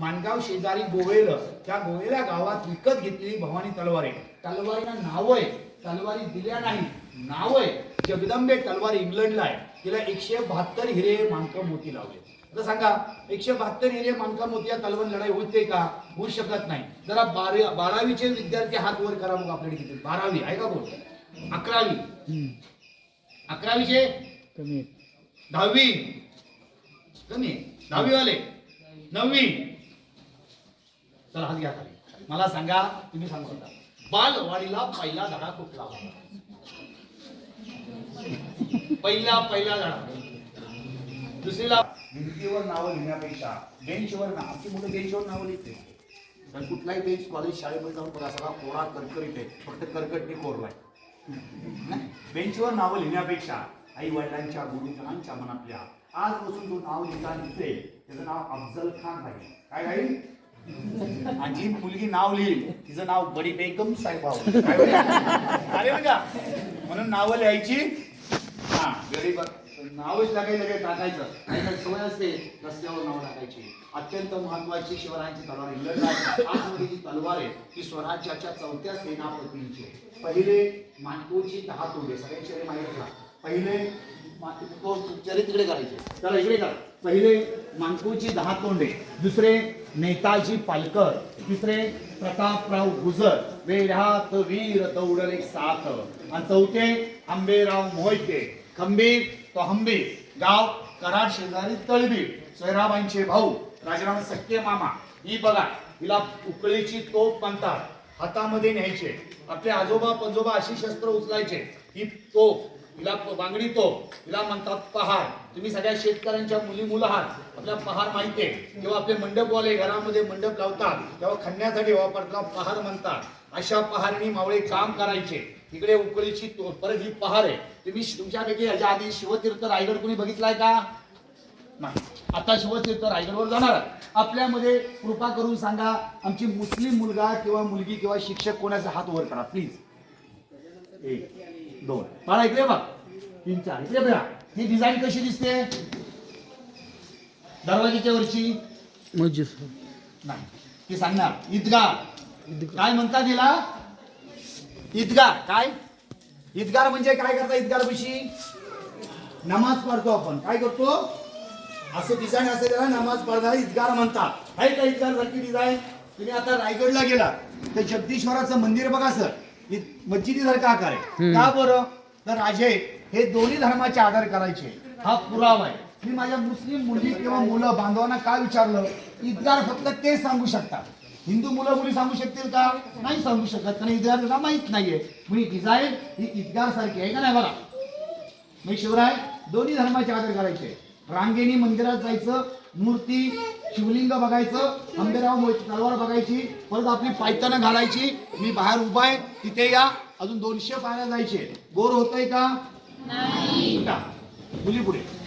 माणगाव शेजारी गोवेल त्या गोवेल्या गावात विकत घेतलेली भवानी तलवार आहे. तलवारीला नाव आहे तलवारी दिल्या नाही. नाव आहे जगदंबे तलवार इंग्लंडला आहे. तिला एकशे बहात्तर हिरे मानकं मोती लावले. आता सांगा एकशे बहात्तर हिरे मानका मोती या तलवार लढाई होते का? होऊ शकत नाही. जरा बारा बारावीचे विद्यार्थी हात वर करा मग आपल्याकडे किती? बारावी आहे का बोल? अकरावी. अकरावीचे? कमी. दहावी. कमी. दहावीवाले? नववी. चला हात घ्या खाली. मला सांगा तुम्ही सांगू शकता. बालवाडीला पहिला धडा कुठला होता? पहिला पहिला धडा. दुसरीला भिंतीवर नावं लिहिण्यापेक्षा बेंचवर ना आमची मुलं बेंचवर नावं लिहिते. पण कुठलाही बेंच कॉलेज शाळेमध्ये जाऊन बघा सगळा कोरा करकरीत आहे. फक्त कर्कटने कोरलाय बेंचवर नावं लिहिण्यापेक्षा आई वडिलांच्या गुरुजनांच्या मनातल्या आजपासून जो नाव लिहिता लिहिते. त्याचं नाव अफजल खान आहे. काय राहील? आणि जी मुलगी नाव लिहिल तिचं नाव बडी बेगम साहेब अरे का म्हणून नावं लिहायची. हा गरीब नावच लागाय काही टाकायचं. काही काही सवय असते रस्त्यावर नाव टाकायची अत्यंत महत्वाची शिवरायांची तलवार इंग्लंड जी तलवार आहे ती स्वराज्याच्या चौथ्या सेनापतींची आहे. पहिले मानकोची दहा तोंडे सगळ्यांचे माहिती पहिले मा- तो चरित्र करायचे चला इकडे करा पहिले मानकोची दहा तोंडे दुसरे नेताजी पालकर तिसरे प्रतापराव गुजर वेढात वीर दौडले साथ. आणि चौथे आंबेराव मोहिते खंबीर तो हंबीर. गाव कराड शेजारी तळबीर सोयराबांचे भाऊ राजाराम सक्के मामा. ही बघा हिला उकळीची तोप म्हणतात. हातामध्ये न्यायचे. आपले आजोबा पंजोबा अशी शस्त्र उचलायचे. ही तोफ हिला बांगडी तोप हिला म्हणतात पहार. तुम्ही सगळ्या शेतकऱ्यांच्या मुली मुलं आहात. आपल्या पहार माहिती आहे. जेव्हा आपले मंडपवाले घरामध्ये मंडप लावतात तेव्हा खणण्यासाठी वापरला पहार म्हणतात. अशा पहारणी मावळे काम करायचे. इकडे उकळीची परत ही पहार आहे. तुम्ही तुमच्यापैकी याच्या आधी शिवतीर्थ रायगड कुणी बघितलाय का? नाही. आता शिवतीर्थ रायगडवर जाणार आपल्यामध्ये कृपा करून सांगा आमची मुस्लिम मुलगा किंवा मुलगी किंवा शिक्षक कोणाचा हात वर करा प्लीज एक दोन. बाळा इकडे बघ. तीन चार. इकडे बघा. ही डिझाईन कशी दिसते? दरवाजेच्या वरची? मस्जिद. नाही. ती सांगणार. ईदगाह. काय म्हणतात तिला ईदगाह. काय? ईदगार म्हणजे काय करता ईदगार पशी नमाज पढतो आपण. काय करतो? असं डिझाईन असेल त्याला नमाज पडणारा ईदगार म्हणतात. आहे का ईदगार सारखी डिझाईन तुम्ही आता रायगडला गेला तर जगदीश्वराचं मंदिर बघा सर. मस्जिदीसारखा आकार आहे. का बरं? तर राजे हे दोन्ही धर्माचे आदर करायचे. हा पुरावा आहे. मी माझ्या मुस्लिम मुली किंवा मुलं बांधवांना काय विचारलं? ईदगार फक्त ते सांगू शकतात. हिंदू मुलं मुली सांगू शकतील का? नाही सांगू शकत. कारण ईदगार त्यांना माहीत नाहीये. म्हणजे डिझाईन ही ईदगार सारखी आहे का नाही बघा. मग शिवराय दोन्ही धर्माचे आदर करायचे. रांगेनी मंदिरात जायचं मूर्ती शिवलिंग बघायचं आंबेराव मोहिते तलवार बघायची परत आपली पायतानं घालायची. मी बाहेर उभा आहे तिथे या. अजून दोनशे पायऱ्या जायचे. बोर होतंय का? नाही. मुली पुढे.